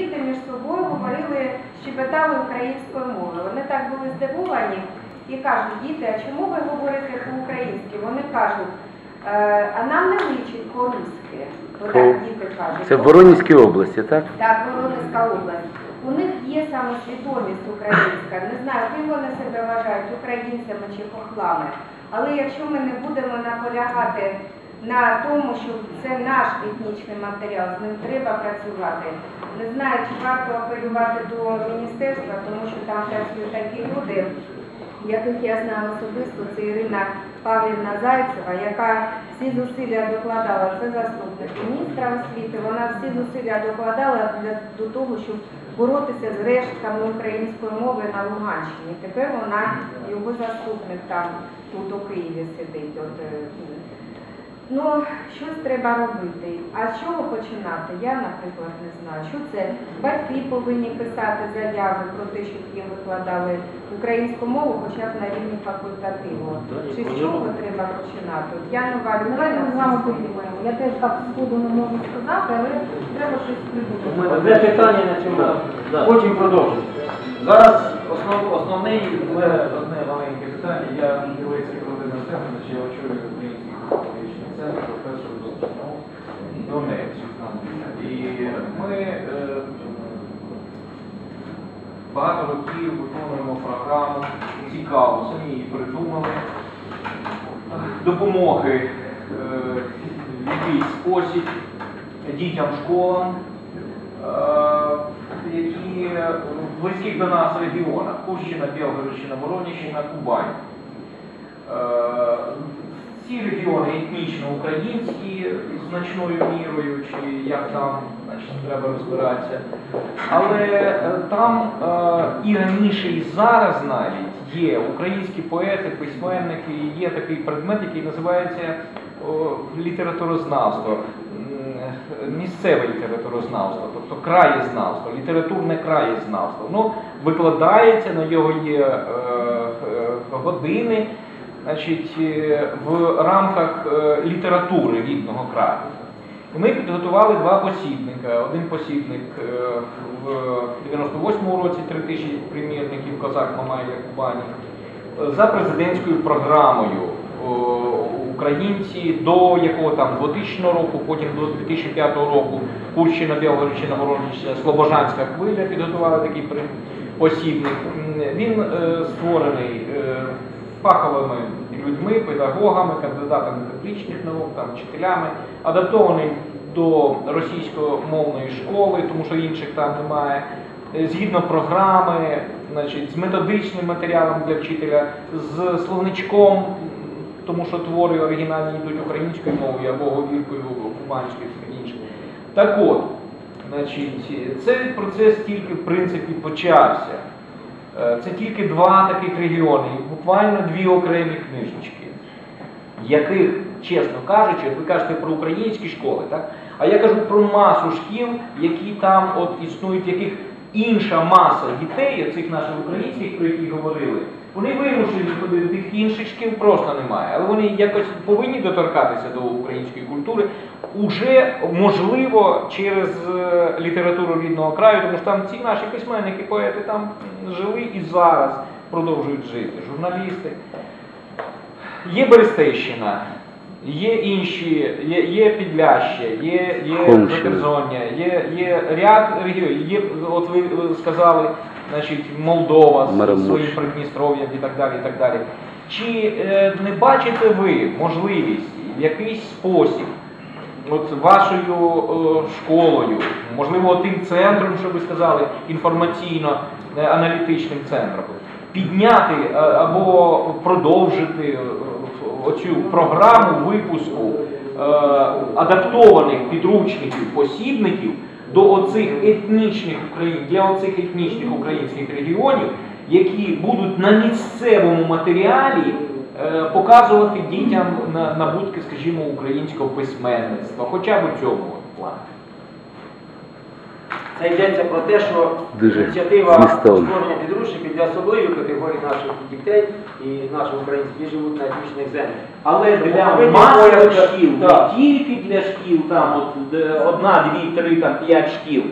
діти між собою говорили, щебетали українською мовою. Вони так були здивовані і кажуть, діти, а чому ви говорите по-українськи? Вони кажуть, «Е, а нам не личить по-русски. Отак По- діти кажуть. Це в Воронезькій області, так? Так, Воронезька область. У них є саме свідомість українська. Не знаю, ким вони себе вважають українцями чи хохлами. Але якщо ми не будемо наполягати на тому, що це наш етнічний матеріал, з ним треба працювати. Не знаю, чи варто апелювати до міністерства, тому що там працюють такі люди, яких я знаю особисто, це Ірина Павлівна Зайцева, яка всі зусилля докладала, це заступник міністра освіти, вона всі зусилля докладала для до того, щоб боротися з рештками української мови на Луганщині. Тепер вона його заступник там тут у Києві сидить. От, е, Ну, щось треба робити. А з чого починати? Я, наприклад, не знаю. Що це? Батьки повинні писати заяви про те, щоб їм викладали українську мову, хоча б на рівні факультативу. Чи з чого треба починати? От я нова ми з вами подумаємо. Я теж так сходу не можу сказати, але треба щось придумати. Одне питання на цьому. Потім продовжимо. Зараз основ, основний одне маленьке питання. Я Білицький Володимир Стефанович, я очолюю ми е, багато років виконуємо програму. Цікаву, самі її придумали, допомоги е, в якийсь спосіб дітям школам, е, які в близьких до нас регіонах. Курщина, Білгородщина, Воронежщина, Кубань. Е, Ці регіони етнічно українські значною мірою, чи як там треба розбиратися. Але е, там е, і раніше, і зараз навіть є українські поети, письменники, є такий предмет, який називається літературознавство, місцеве літературознавство, тобто краєзнавство, літературне краєзнавство. Воно викладається, на його є е, е, години значить, в рамках літератури рідного краю. Ми підготували два посібника. Один посібник е, в 98-му році 3 тисячі примірників Козак Мамай Кубані е, за президентською програмою українці до якого там 2000 року, потім до 2005 року Курщина, Білгородщина, Воронежщина, Слобожанська хвиля підготували такий посібник. Він е, створений е, фаховими людьми, педагогами, кандидатами педагогічних наук, там, вчителями, адаптований до російськомовної школи, тому що інших там немає. Е, Згідно програми, значить, з методичним матеріалом для вчителя, з словничком, тому що твори оригінальні йдуть українською мовою або говіркою кубанською і іншим. Так от, значить, цей процес тільки в принципі почався. Е, Це тільки два таких регіони, буквально дві окремі книжечки, яких, чесно кажучи, ви кажете про українські школи, так? а я кажу про масу шкіл, які там от існують, яких інша маса дітей, цих наших українських, про які говорили, вони вимушені ходити, тих інших шкіл просто немає. Але вони якось повинні доторкатися до української культури, уже можливо через е, літературу рідного краю, тому що там ці наші письменники, поети там жили і зараз продовжують жити, журналісти. Є Берестейщина, є інші, є, є Підляща, є, є Закерзоння, є, є ряд регіонів. Є, от ви сказали, значить, Молдова з своїм Придністров'ям і так далі. І так далі. Чи е, не бачите ви можливість в якийсь спосіб, от вашою е, школою, можливо, тим центром, що ви сказали, інформаційно-аналітичним центром, підняти е, або продовжити е, оцю програму випуску е, адаптованих підручників, посібників до оцих етнічних україн, для оцих етнічних українських регіонів, які будуть на місцевому матеріалі е, показувати дітям на, набутки, скажімо, українського письменництва, хоча б у цьому плані. Це йдеться про те, що Дуже ініціатива створення підручників для особливої категорії наших дітей і наших українців, які живуть на етнічних землях. Але для масових шкіл, не тільки для шкіл, там от, одна, дві, три, там п'ять шкіл,